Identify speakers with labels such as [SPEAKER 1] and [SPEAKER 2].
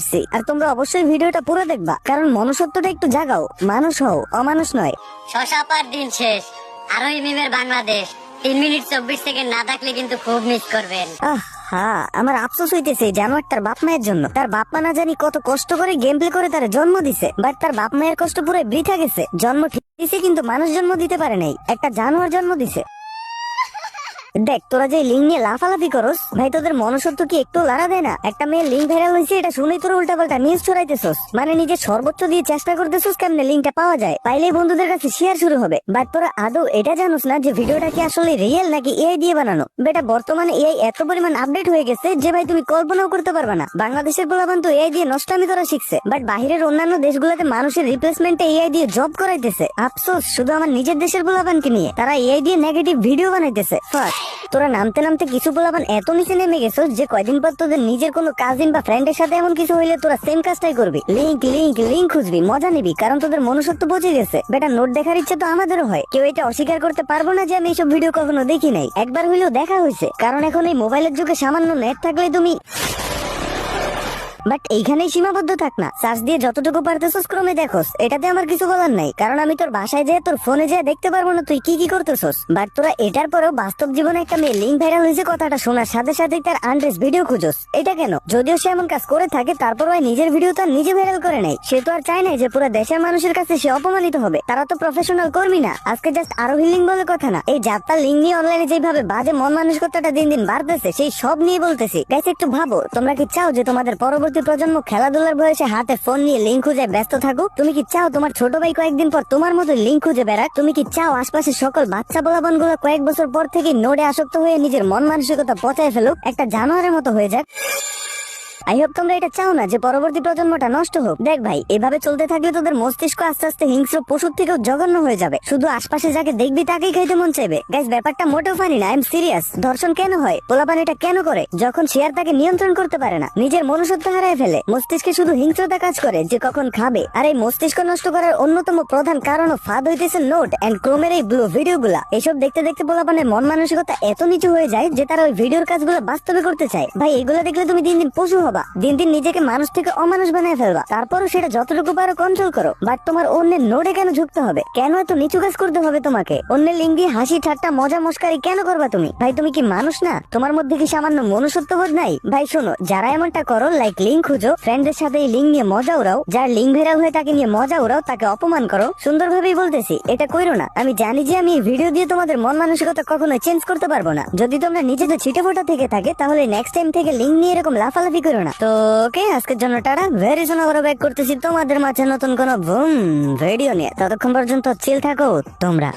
[SPEAKER 1] আসছি। আর তোমরা অবশ্যই ভিডিওটা পুরো দেখবা। কারণ মনুষ্যত্বটা একটু জাগাও। মানুষ হও অমানুষ নয়।
[SPEAKER 2] শশা পার দিন শেষ। আরোই মিমের বাংলাদেশ। তিন মিনিট চব্বিশ সেকেন্ড না থাকলে কিন্তু খুব মিস করবেন।
[SPEAKER 1] হ্যাঁ আমার আফসোস হইতেছে এই জানোয়ারটার বাপ মায়ের জন্য। তার বাপ মা না জানি কত কষ্ট করে গেম প্লে করে তার জন্ম দিছে। বাট তার বাপ মায়ের কষ্ট পুরো বৃথা গেছে। জন্ম ঠিক দিছে কিন্তু মানুষ জন্ম দিতে পারে নাই। একটা জানোয়ার জন্ম দিছে। দেখ, তোরা যে লিঙ্ক নিয়ে লাফালাফি করস, ভাই, তোদের মনসত্ব কি একটু লাড়া দেয় না? একটা মেয়ের লিঙ্ক ভাইরাল হয়েছে, এটা শুনেই তোর উল্টা পাল্টা নিউজ ছড়াইতেছস। মানে নিজের সর্বোচ্চ দিয়ে চেষ্টা করতেছস কেমনে লিঙ্কটা পাওয়া যায়। পাইলেই বন্ধুদের কাছে শেয়ার শুরু হবে। বাট তোরা আদৌ এটা জানোস না যে ভিডিওটা কি আসলে রিয়েল নাকি এআই দিয়ে বানানো? বেটা, বর্তমানে এআই এত পরিমাণ আপডেট হয়ে গেছে যে ভাই, তুমি কল্পনাও করতে পারবে না। বাংলাদেশের পোলাপান তো এআই দিয়ে নষ্টামি করা শিখছে। বাট বাহিরের অন্যান্য দেশগুলোতে মানুষের রিপ্লেসমেন্টে এআই দিয়ে জব করাইতেছে। আফসোস, শুধু আমার নিজের দেশের পোলাপানকে নিয়ে। তারা এআই দিয়ে নেগেটিভ ভিডিও বানাইতেছে। ফার্স্ট তোরা নামতে নামতে কিছু বলাবান এত নিচে নেমে গেছো যে কয়দিন পর তোদের নিজের কোনো কাজিন বা ফ্রেন্ডের সাথে এমন কিছু হইলে তোরা সেম কাজটাই করবি। লিঙ্ক লিঙ্ক লিঙ্ক খুঁজবি, মজা নিবি, কারণ তোদের মনুষ্যত্ব বুঝে গেছে। বেটা নোট দেখার ইচ্ছে তো আমাদেরও হয়। কেউ এটা অস্বীকার করতে পারব না যে আমি এইসব ভিডিও কখনো দেখি নাই। একবার হইলেও দেখা হয়েছে কারণ এখন এই মোবাইলের যুগে সামান্য নেট থাকলে তুমি বাট এইখানেই সীমাবদ্ধ থাক না। সার্চ দিয়ে যতটুকু পারতেছস ক্রমে দেখোস। এটাতে আমার কিছু বলার নাই। কারণ আমি তোর বাসায় যেয়ে, তোর ফোনে যেয়ে দেখতে পারব না তুই কি কি করতেছস। বাট তোরা এটার পরেও বাস্তব জীবনে একটা মেয়ে লিঙ্ক ভাইরাল হয়েছে কথাটা শোনার সাথে সাথে তার আনড্রেস ভিডিও খুঁজোস। এটা কেন? যদিও সে এমন কাজ করে থাকে, তারপরও নিজের ভিডিও তো আর নিজে ভাইরাল করে নাই। সে তো আর চায় নাই যে পুরো দেশের মানুষের কাছে সে অপমানিত হবে। তারা তো প্রফেশনাল কর্মী না। আজকে জাস্ট আরও হিলিং বলে কথা না। এই যাত্রা লিঙ্ক নিয়ে অনলাইনে যেভাবে বাজে মন মানুষ মানসিকতাটা দিন দিন বাড়তেছে, সেই সব নিয়ে বলতেছি। গাইস একটু ভাবো, তোমরা কি চাও যে তোমাদের পরবর্তী প্রজন্ম খেলাধুলার বয়সে হাতে ফোন নিয়ে লিঙ্ক খুঁজে ব্যস্ত থাকুক, তুমি কি চাও তোমার ছোট ভাই কয়েকদিন পর তোমার মতো লিঙ্ক খুঁজে বেড়াক? তুমি কি চাও আশপাশের সকল বাচ্চা বলাবনগুলো কয়েক বছর পর থেকে নোডে আসক্ত হয়ে নিজের মন মানসিকতা পচায় ফেলুক? একটা জানোয়ারের মতো হয়ে যাক। আই হোপ তোমরা এটা চাও না যে পরবর্তী প্রজন্মটা নষ্ট হোক। দেখ ভাই, এভাবে চলতে থাকলে তোদের মস্তিষ্ক আস্তে আস্তে হিংস্র পশুর থেকেও জঘন্য হয়ে যাবে। শুধু আশপাশে যাকে দেখবি তাকেই খাইতে মন চাইবে। গাইস ব্যাপারটা মোটেও ফানি না আই এম সিরিয়াস ধর্ষণ কেন হয়? পোলাপান এটা কেন করে? যখন আর তাকে নিয়ন্ত্রণ করতে পারে না, নিজের মনুষ্যত্ব হারায় ফেলে। মস্তিষ্কে শুধু হিংস্রতা কাজ করে যে কখন খাবে। আর এই মস্তিষ্ক নষ্ট করার অন্যতম প্রধান কারণ ও ফাঁদ হইতেছে নোট এন্ড ক্রোমের এই ব্লু ভিডিও গুলা এসব দেখতে দেখতে পোলাপানের মন মানসিকতা এত নিচু হয়ে যায় যে তারা ওই ভিডিওর কাজগুলো বাস্তবে করতে চায়। ভাই, এগুলো দেখলে তুমি দিন দিন পশু হবা দিন দিন নিজেকে মানুষ থেকে অমানুষ বানায় ফেলবা। তারপরও সেটা যতটুকু পারো কন্ট্রোল করো। বাট তোমার অন্যের নোডে কেন ঝুঁকতে হবে? কেন এত নিচু কাজ করতে হবে তোমাকে? অন্যের লিঙ্গ, হাসি, ঠাট্টা, মজা, মস্কারি কেন করবা তুমি? ভাই, তুমি কি মানুষ না? তোমার মধ্যে কি সামান্য মনুষ্যত্ব বোধ নাই? ভাই, শোনো, যারা এমনটা করো লাইক লিঙ্ক খুঁজো ফ্রেন্ডদের সাথে এই লিঙ্ক নিয়ে মজা উড়াও, যার লিঙ্ক ভেরাল হয়ে তাকে নিয়ে মজা উড়াও, তাকে অপমান করো, সুন্দরভাবেই বলতেছি, এটা কইরো না। আমি জানি যে আমি এই ভিডিও দিয়ে তোমাদের মন মানসিকতা কখনো চেঞ্জ করতে পারব না। যদি তোমরা নিজেদের ছিটে ফোটা থেকে থাকে, তাহলে নেক্সট টাইম থেকে লিঙ্ক নিয়ে এরকম লাফালাফি করো না। তো ওকে আজকের জন্য টাটা? ভেরি সোনা বড় ব্যাক করতেছি তোমাদের মাঝে নতুন কোনো বুম ভিডিও নিয়ে। ততক্ষণ পর্যন্ত চিল থাকো, তোমরা।